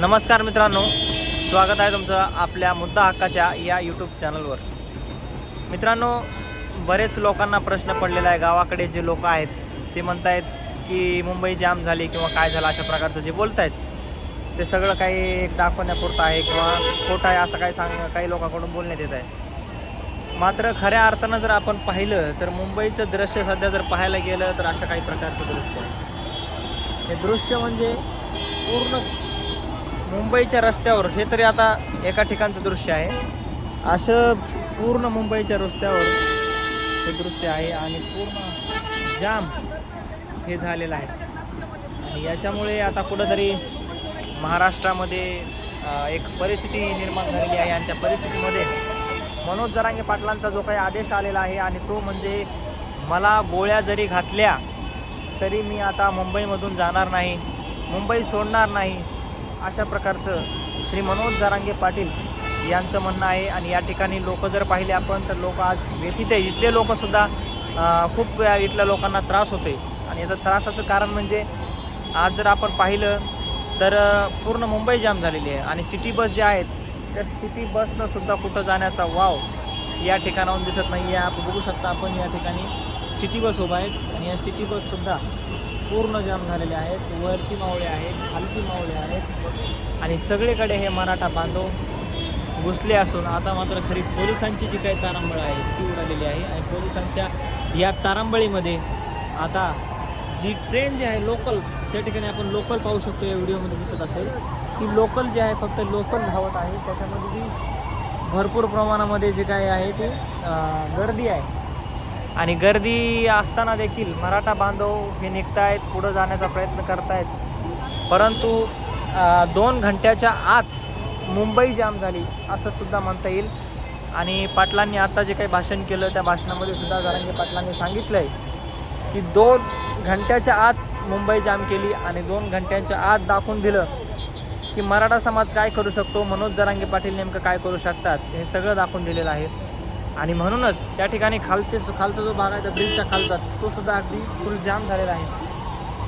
नमस्कार मित्रांनो स्वागत आहे तुमचं आपल्या मुद्दा हक्काच्या या यूट्यूब चॅनलवर मित्रांनो बरेच लोकांना प्रश्न पडलेला आहे. गावाकडे जे लोक आहेत ते म्हणत आहेत की मुंबई जाम झाली किंवा काय झालं अशा प्रकारचं जे बोलत आहेत ते सगळं काही दाखवण्यापुरतं आहे किंवा खोटं आहे असं काही सांग काही लोकांकडून बोलण्यात येत आहे. मात्र खऱ्या अर्थानं जर आपण पाहिलं तर मुंबईचं दृश्य सध्या जर पाहायला गेलं तर अशा काही प्रकारचं दृश्य आहे. हे दृश्य म्हणजे पूर्ण मुंबईच्या रस्त्यावर हे तरी आता एका ठिकाणचं दृश्य आहे. असं पूर्ण मुंबईच्या रस्त्यावर हे दृश्य आहे आणि पूर्ण जाम हे झालेलं आहे. आणि याच्यामुळे आता कुठंतरी महाराष्ट्रामध्ये एक परिस्थिती निर्माण झालेली आहे आणि त्या परिस्थितीमध्ये मनोज जरांगे पाटलांचा जो काही आदेश आलेला आहे आणि तो म्हणजे मला गोळ्या जरी घातल्या तरी मी आता मुंबईमधून जाणार नाही मुंबई सोडणार नाही. अशा प्रकारचं श्री मनोज जारांगे पाटील यांचं म्हणणं आहे. आणि या ठिकाणी लोक जर पाहिले आपण तर लोक आज व्यथित आहे. इथले लोकसुद्धा खूप वेळा इथल्या लोकांना त्रास होते आणि याचं त्रासाचं कारण म्हणजे आज जर आपण पाहिलं तर पूर्ण मुंबई जाम झालेली आहे. आणि सिटी बस ज्या आहेत त्या सिटी बसनंसुद्धा कुठं जाण्याचा वाव या ठिकाणाहून दिसत नाही आहे आपण बघू शकता आपण या ठिकाणी सिटी बस उभा आहेत आणि या सिटी बससुद्धा पूर्ण जाम झालेले आहेत. वरती मावळे आहेत खालची मावळे आहेत. आणि सगळीकडे हे मराठा बांधव घुसले असून आता मात्र खरी पोलिसांची जी काही तारांबळ आहे ती उडालेली आहे. आणि पोलिसांच्या या तारांबळीमध्ये आता जी ट्रेन जी आहे लोकल ज्या ठिकाणी आपण लोकल पाहू शकतो या व्हिडिओमध्ये दिसत असेल ती लोकल जी आहे फक्त लोकल धावत आहे. त्याच्यामध्ये ती भरपूर प्रमाणामध्ये जे काय आहे ते गर्दी आहे. आणि गर्दी असताना देखील मराठा बांधव हे निघतायत पुढं जाण्याचा प्रयत्न करतायत. परंतु दोन घंट्याच्या आत मुंबई जाम झाली असं सुद्धा म्हणता येईल. आणि पाटलांनी आता जे काही भाषण केलं त्या भाषणामध्ये सुद्धा जारंगे पाटलांनी सांगितलं आहे की दोन घंट्याच्या आत मुंबई जाम केली आणि दोन घंट्यांच्या आत दाखवून दिलं की मराठा समाज काय करू शकतो मनोज जरांगे पाटील नेमकं काय करू शकतात हे सगळं दाखवून दिलेलं आहे. आणि म्हणूनच त्या ठिकाणी खालचे खालचा जो भाग आहे त्या ब्रिजच्या खालचा तो सुद्धा अगदी फुल जाम झालेला आहे.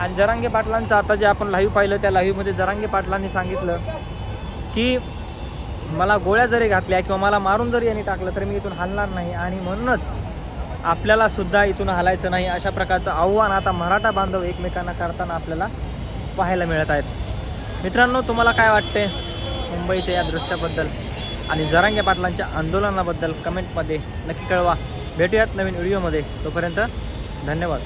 आणि जरांगे पाटलांचं आता जे आपण लाईव्ह पाहिलं त्या लाईव्हमध्ये जरांगे पाटलांनी सांगितलं की मला गोळ्या जरी घातल्या किंवा मला मारून जरी यांनी टाकलं तर मी इथून हलणार नाही. आणि म्हणूनच आपल्याला सुद्धा इथून हलायचं नाही अशा प्रकारचं आव्हान आता मराठा बांधव एकमेकांना करताना आपल्याला पाहायला मिळत आहेत. मित्रांनो तुम्हाला काय वाटते मुंबईच्या या दृश्याबद्दल? आणि जरांगे पाटलांच्या आंदोलनाबद्दल कमेंटमध्ये नक्की कळवा. भेटूयात नवीन व्हिडिओमध्ये तोपर्यंत धन्यवाद.